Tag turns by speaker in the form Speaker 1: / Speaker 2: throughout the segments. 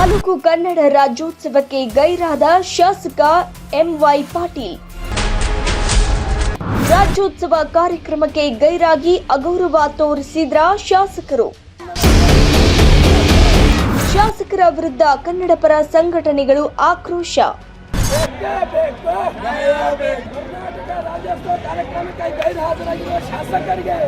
Speaker 1: ತಾಲೂಕು ಕನ್ನಡ ರಾಜ್ಯೋತ್ಸವಕ್ಕೆ ಗೈರಾದ ಶಾಸಕ ಎಂವೈ ಪಾಟೀಲ್. ರಾಜ್ಯೋತ್ಸವ ಕಾರ್ಯಕ್ರಮಕ್ಕೆ ಗೈರಾಗಿ ಅಗೌರವ ತೋರಿಸಿದ್ರ ಶಾಸಕರು. ಶಾಸಕರ ವಿರುದ್ಧ ಕನ್ನಡಪರ ಸಂಘಟನೆಗಳು ಆಕ್ರೋಶ.
Speaker 2: ಶಾಸಕರಿಗೆ.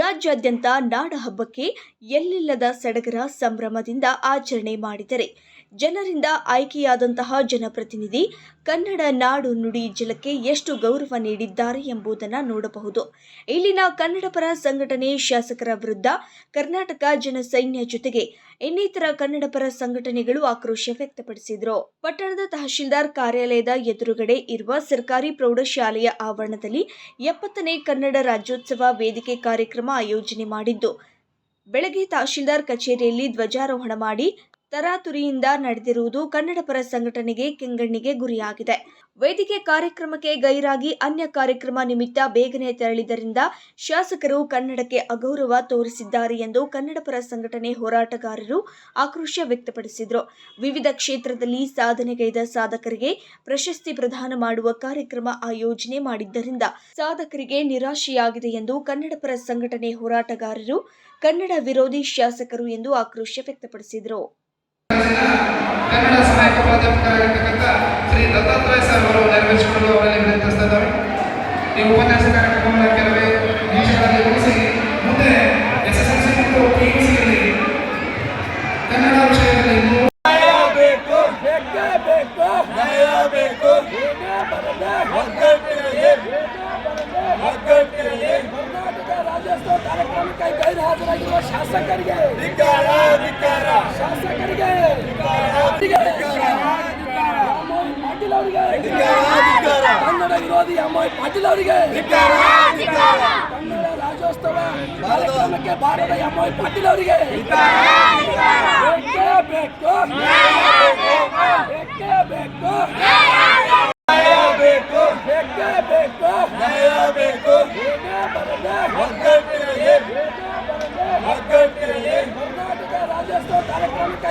Speaker 1: ರಾಜ್ಯಾದ್ಯಂತ ನಾಡಹಬ್ಬಕ್ಕೆ ಎಲ್ಲಿಲ್ಲದ ಸಡಗರ ಸಂಭ್ರಮದಿಂದ ಆಚರಣೆ ಮಾಡಿದರೆ ಜನರಿಂದ ಆಯ್ಕೆಯಾದಂತಹ ಜನಪ್ರತಿನಿಧಿ ಕನ್ನಡ ನಾಡು ನುಡಿ ಜಲಕ್ಕೆ ಎಷ್ಟು ಗೌರವ ನೀಡಿದ್ದಾರೆ ಎಂಬುದನ್ನು ನೋಡಬಹುದು. ಇಲ್ಲಿನ ಕನ್ನಡ ಪರ ಸಂಘಟನೆ ಶಾಸಕರ ವಿರುದ್ಧ ಕರ್ನಾಟಕ ಜನಸೈನ್ಯ ಜೊತೆಗೆ ಇನ್ನಿತರ ಕನ್ನಡ ಪರ ಸಂಘಟನೆಗಳು ಆಕ್ರೋಶ ವ್ಯಕ್ತಪಡಿಸಿದರು. ಪಟ್ಟಣದ ತಹಶೀಲ್ದಾರ್ ಕಾರ್ಯಾಲಯದ ಎದುರುಗಡೆ ಇರುವ ಸರ್ಕಾರಿ ಪ್ರೌಢಶಾಲೆಯ ಆವರಣದಲ್ಲಿ ಎಪ್ಪತ್ತನೇ ಕನ್ನಡ ರಾಜ್ಯೋತ್ಸವ ವೇದಿಕೆ ಕಾರ್ಯಕ್ರಮ ಆಯೋಜನೆ ಮಾಡಿದ್ದು. ಬೆಳಗ್ಗೆ ತಹಶೀಲ್ದಾರ್ ಕಚೇರಿಯಲ್ಲಿ ಧ್ವಜಾರೋಹಣ ಮಾಡಿ ತರಾತುರಿಯಿಂದ ನಡೆದಿರುವುದು ಕನ್ನಡಪರ ಸಂಘಟನೆಗೆ ಕೆಂಗಣ್ಣಿಗೆ ಗುರಿಯಾಗಿದೆ. ವೇದಿಕೆ ಕಾರ್ಯಕ್ರಮಕ್ಕೆ ಗೈರಾಗಿ ಅನ್ಯ ಕಾರ್ಯಕ್ರಮ ನಿಮಿತ್ತ ಬೇಗನೆ ತೆರಳಿದ್ದರಿಂದ ಶಾಸಕರು ಕನ್ನಡಕ್ಕೆ ಅಗೌರವ ತೋರಿಸಿದ್ದಾರೆ ಎಂದು ಕನ್ನಡಪರ ಸಂಘಟನೆ ಹೋರಾಟಗಾರರು ಆಕ್ರೋಶ ವ್ಯಕ್ತಪಡಿಸಿದರು. ವಿವಿಧ ಕ್ಷೇತ್ರದಲ್ಲಿ ಸಾಧನೆಗೈದ ಸಾಧಕರಿಗೆ ಪ್ರಶಸ್ತಿ ಪ್ರದಾನ ಮಾಡುವ ಕಾರ್ಯಕ್ರಮ ಆಯೋಜನೆ ಮಾಡಿದ್ದರಿಂದ ಸಾಧಕರಿಗೆ ನಿರಾಶೆಯಾಗಿದೆ ಎಂದು ಕನ್ನಡಪರ ಸಂಘಟನೆ ಹೋರಾಟಗಾರರು, ಕನ್ನಡ ವಿರೋಧಿ ಶಾಸಕರು ಎಂದು ಆಕ್ರೋಶ ವ್ಯಕ್ತಪಡಿಸಿದರು.
Speaker 3: ಕನ್ನಡ ಸಹಾಯಕ ಪ್ರಾಧ್ಯಾಪಕರಾಗಿರ್ತಕ್ಕಂಥ ಶ್ರೀ ದತ್ತಾತ್ರೇಯ ಸರ್ ಅವರು ನೆರವೇರಿಸಿಕೊಂಡು ಅವರಲ್ಲಿ ವಿನಂತಿಸ್ತಾ ಇದ್ದಾರೆ. ಈ ಉಪನ್ಯಾಸ ಕಾರ್ಯಕ್ರಮವನ್ನು ಕೆಲವೇ ನಿಮಿಷಗಳಲ್ಲಿ ಮುಗಿಸಿ ಮುಂದೆ ಎಸ್ ಎಸ್ ಎಲ್ ಸಿ ಮತ್ತು ಪಿ ಯು ಸಿಯಲ್ಲಿ ಕನ್ನಡ ವಿಷಯದಲ್ಲಿ
Speaker 2: ಬೇಕು. ಬೇಕು ಬೇಕು ಏನೇ ಬರದೆ ಏನೇ ಬರದೆ ಕರ್ನಾಟಕ ರಾಜ್ಯೋತ್ಸವ ಕಾರ್ಯಕ್ರಮಕ್ಕೆ ಗೈರುಹಾಜರಾಗಿರುವ ಶಾಸಕರಿಗೆ. ಶಾಸಕರಿಗೆ. ಪಾಟೀಲ್ ಅವರಿಗೆ. ಕನ್ನಡ ವಿರೋಧಿ ಅಮೋಯ್ ಪಾಟೀಲ್ ಅವರಿಗೆ. ಕನ್ನಡ ರಾಜ್ಯೋತ್ಸವ ಕಾರ್ಯಕ್ರಮಕ್ಕೆ ಬಾರದ ಅಮೋಯ್ ಪಾಟೀಲ್ ಅವರಿಗೆ. ಬೇಕೇ. ಬೇಕು ಬೇಕೇ. ಬೇಕು ಬೇಕು ಬೇಕೇ ಬೇಕು ಬೇಕು ಏನೇ ಬರದೆ ಕರ್ನಾಟಕ ರಾಜ್ಯೋತ್ಸವ ಕಾರ್ಯಕ್ರಮಕ್ಕೆ